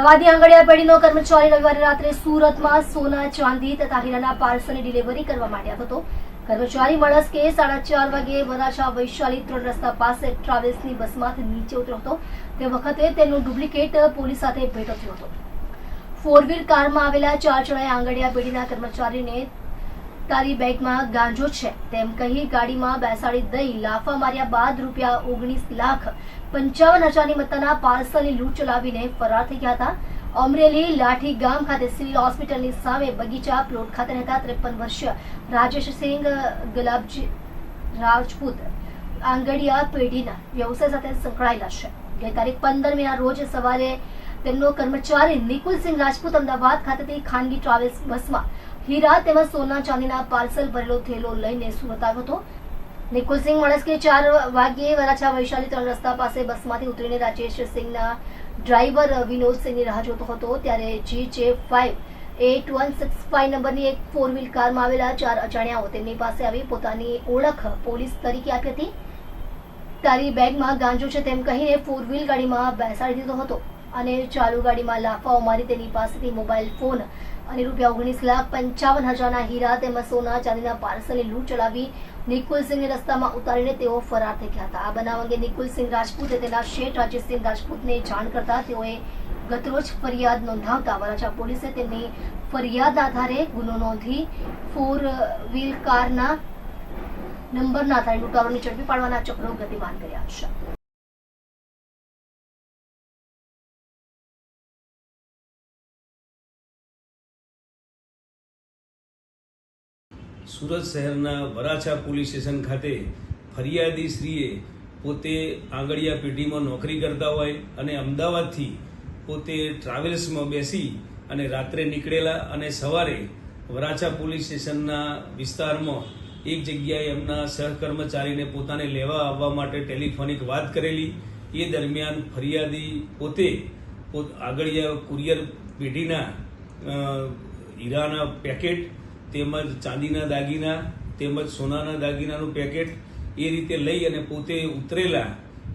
નવાદી આંગડિયા પેઢીનો કર્મચારી રવિવારે રાત્રે સુરતમાં સોના, ચાંદી તથા હીરાના પાર્સલની ડિલિવરી કરવા માટે આવ્યો હતો. કર્મચારી મળસ કે સાડા ચાર વાગે વરાછા વૈશાલી ત્રણ રસ્તા પાસે ટ્રાવેલ્સની બસમાંથી નીચે ઉતર્યો હતો. તે વખતે તેનો ડુપ્લિકેટ પોલીસ સાથે ભેટો થયો હતો. ફોર વ્હીલ કારમાં આવેલા ચાર જણાએ આંગડિયા પેઢીના કર્મચારીને તારી બેગમાં ગાંજો છે. તેમ કહી ગાડીમાં બેસાડી દઈ લાફા માર્યા બાદ રૂપિયા ઓગણીસ લાખ પંચાવન હજારની મત્તાના પાર્સલની લૂંટ ચલાવીને ફરાર થઈ ગયા હતા. અમરેલી લાઠી ગામ ખાતે સિવિલ હોસ્પિટલની સામે બગીચા પ્લોટ ખાતે રહેતા ત્રેપન વર્ષીય રાજેશ સિંઘ ગુલાબજી રાજપૂત આંગડિયા પેઢીના વ્યવસાય સાથે સંકળાયેલા છે. ગઈ તારીખ પંદર મેના રોજ સવારે તેમનો કર્મચારી નિકુલસિંહ રાજપૂત અમદાવાદ ખાતેથી ખાનગી ટ્રાવેલ્સ બસમાં હીરા તેમજ સોના ચાંદીના પાર્સલ ભરેલો થેલો લઈને સુરત આવ્યો હતો. નિકુલસિંહ મળસ્કે ચાર વાગ્યે વરાછા વૈશાલી ત્રણ રસ્તા પાસે બસમાંથી ઉતરીને રાજેશ સિંહના ડ્રાઈવર વિનોદસિંહની રાહ જોતો હતો. ત્યારે G J five eight one six five નંબરની એક ફોર વ્હીલ કારમાં આવેલા ચાર અજાણ્યાઓ તેમની પાસે આવી પોતાની ઓળખ પોલીસ તરીકે આપી હતી. તારી બેગમાં ગાંજો છે તેમ કહીને ફોર વ્હીલ ગાડીમાં બેસાડી દીધો હતો. અને ચાલુ ગાડીમાં લાફાઓ મારી તેની પાસેથી મોબાઈલ ફોન અને રૂપિયા ઓગણીસ લાખ પંચાવન હજારના હીરા તેમજ સોના ચાંદીના પાર્સલની લૂંટ ચલાવી નિકુલસિંહને રસ્તામાં ઉતારીને તેઓ ફરાર થઈ ગયા હતા. આ બનાવ અંગે નિકુલસિંહ રાજપૂતે તેના શેઠ રાજેશસિંહ રાજપૂતને જાણ કરતા તેઓએ ગતરોજ ફરિયાદ નોંધાવતા વરાછા પોલીસે તેમની ફરિયાદ આધારે ગુનો નોંધી ફોર વ્હીલ કારના નંબરના આધારે લૂંટારોને ઝડપી પાડવાના ચક્રો ગતિમાન કર્યા છે. સુરત શહેરના વરાછા પોલીસ સ્ટેશન ખાતે ફરિયાદી શ્રીએ પોતે આંગળીયા પેઢીમાં નોકરી કરતા હોય અને અમદાવાદથી પોતે ટ્રાવેલ્સમાં બેસી અને રાત્રે નીકળેલા અને સવારે વરાછા પોલીસ સ્ટેશનના વિસ્તારમાં એક જગ્યાએ એમના સહકર્મચારીને પોતાને લેવા આવવા માટે ટેલિફોનિક વાત કરેલી. એ દરમિયાન ફરિયાદી પોતે આગળિયા કુરિયર પેઢીના હીરાના પેકેટ તેમજ ચાંદીના દાગીના, તેમજ સોનાના દાગીનાનું પેકેટ એ રીતે લઈ અને પોતે ઉતરેલા.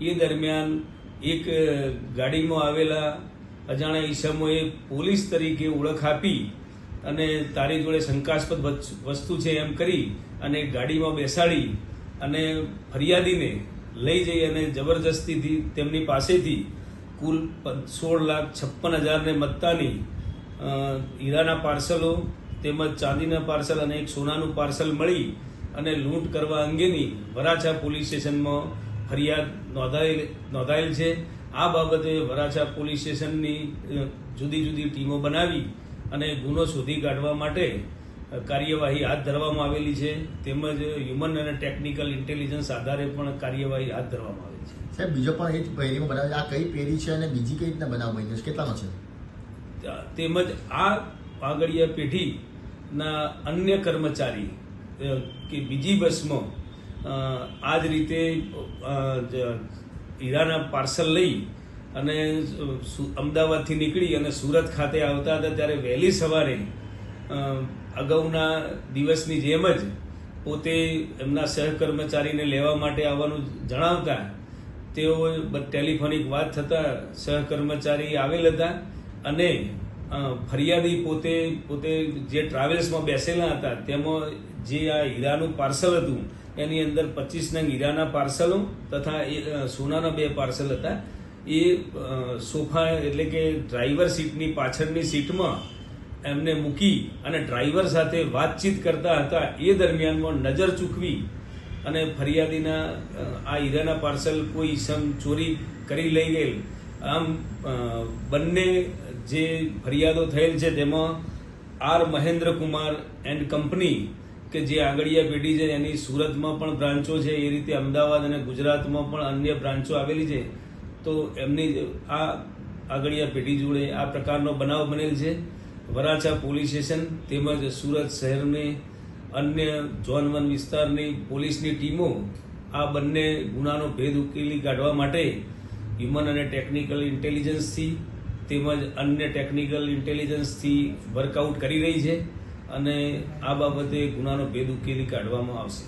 એ દરમિયાન એક ગાડીમાં આવેલા અજાણ્યા ઈસમોએ પોલીસ તરીકે ઓળખ આપી અને તારી જોડે શંકાસ્પદ વસ્તુ- છે એમ કરી અને ગાડીમાં બેસાડી અને ફરિયાદીને લઈ જઈ અને જબરજસ્તીથી તેમની પાસેથી કુલ સોળ લાખ છપ્પન હજારને મત્તાની હીરાના પાર્સલો તેમજ ચાંદીના પાર્સલ અને એક સોનાનું પાર્સલ મળી અને લૂંટ કરવા અંગેની વરાછા પોલીસ સ્ટેશનમાં ફરિયાદ નોંધાયેલ નોંધાયેલ છે. આ બાબતે વરાછા પોલીસ સ્ટેશનની જુદી જુદી ટીમો બનાવી અને ગુનો શોધી કાઢવા માટે કાર્યવાહી હાથ ધરવામાં આવેલી છે. તેમજ હ્યુમન અને ટેકનિકલ ઇન્ટેલિજન્સ આધારે પણ કાર્યવાહી હાથ ધરવામાં આવેલી છે. સાહેબ બીજો પણ એ જ પેઢીમાં બનાવે આ કઈ પેઢી છે અને બીજી કઈ રીતના બનાવ બન્યો છે? કેટલાનો છે? તેમજ આ આગળિયા પેઢીના અન્ય કર્મચારી કે બીજી બસમાં આ જ રીતે હીરાના પાર્સલ લઈ અને અમદાવાદથી નીકળી અને સુરત ખાતે આવતા હતા ત્યારે વહેલી સવારે અગાઉના દિવસની જેમ જ પોતે એમના સહકર્મચારીને લેવા માટે આવવાનું જણાવતા, તેઓ ટેલિફોનિક વાત થતાં સહકર્મચારી આવેલ હતા અને ફરિયાદી પોતે પોતે જે ટ્રાવેલ્સમાં બેસેલા હતા તેમાં જે આ હીરાનું પાર્સલ હતું એની અંદર પચીસ નંગ હીરાના પાર્સલો તથા એ, સોનાના બે પાર્સલ હતા. એ સોફા એટલે કે ડ્રાઈવર સીટની પાછળની સીટમાં એમને મૂકી અને ડ્રાઈવર સાથે વાતચીત કરતા હતા. એ દરમિયાનમાં નજર ચૂકવી અને ફરિયાદીના આ હીરાના પાર્સલ કોઈ સમ ચોરી કરી લઈ ગયેલ. આમ બંને જે ફરિયાદો થયેલ છે તેમાં R Mahendra Kumar and company કે જે આગળીયા પેઢી છે, એની સુરતમાં પણ બ્રાન્ચો છે, એ રીતે અમદાવાદ અને ગુજરાતમાં પણ અન્ય બ્રાન્ચો આવેલી છે. તો એમની આ આગળિયા પેઢી જોડે આ પ્રકારનો બનાવ બનેલ છે. વરાછા પોલીસ સ્ટેશન તેમજ સુરત શહેરની અન્ય ઝોન વન વિસ્તારની પોલીસની ટીમો આ બંને ગુનાનો ભેદ ઉકેલી કાઢવા માટે હ્યુમન અને ટેકનિકલ ઇન્ટેલિજન્સથી તેમજ અન્ય ટેકનિકલ ઇન્ટેલિજન્સથી વર્કઆઉટ કરી રહી છે અને આ બાબતે ગુનાનો ભેદ ઉકેલી કાઢવામાં આવશે.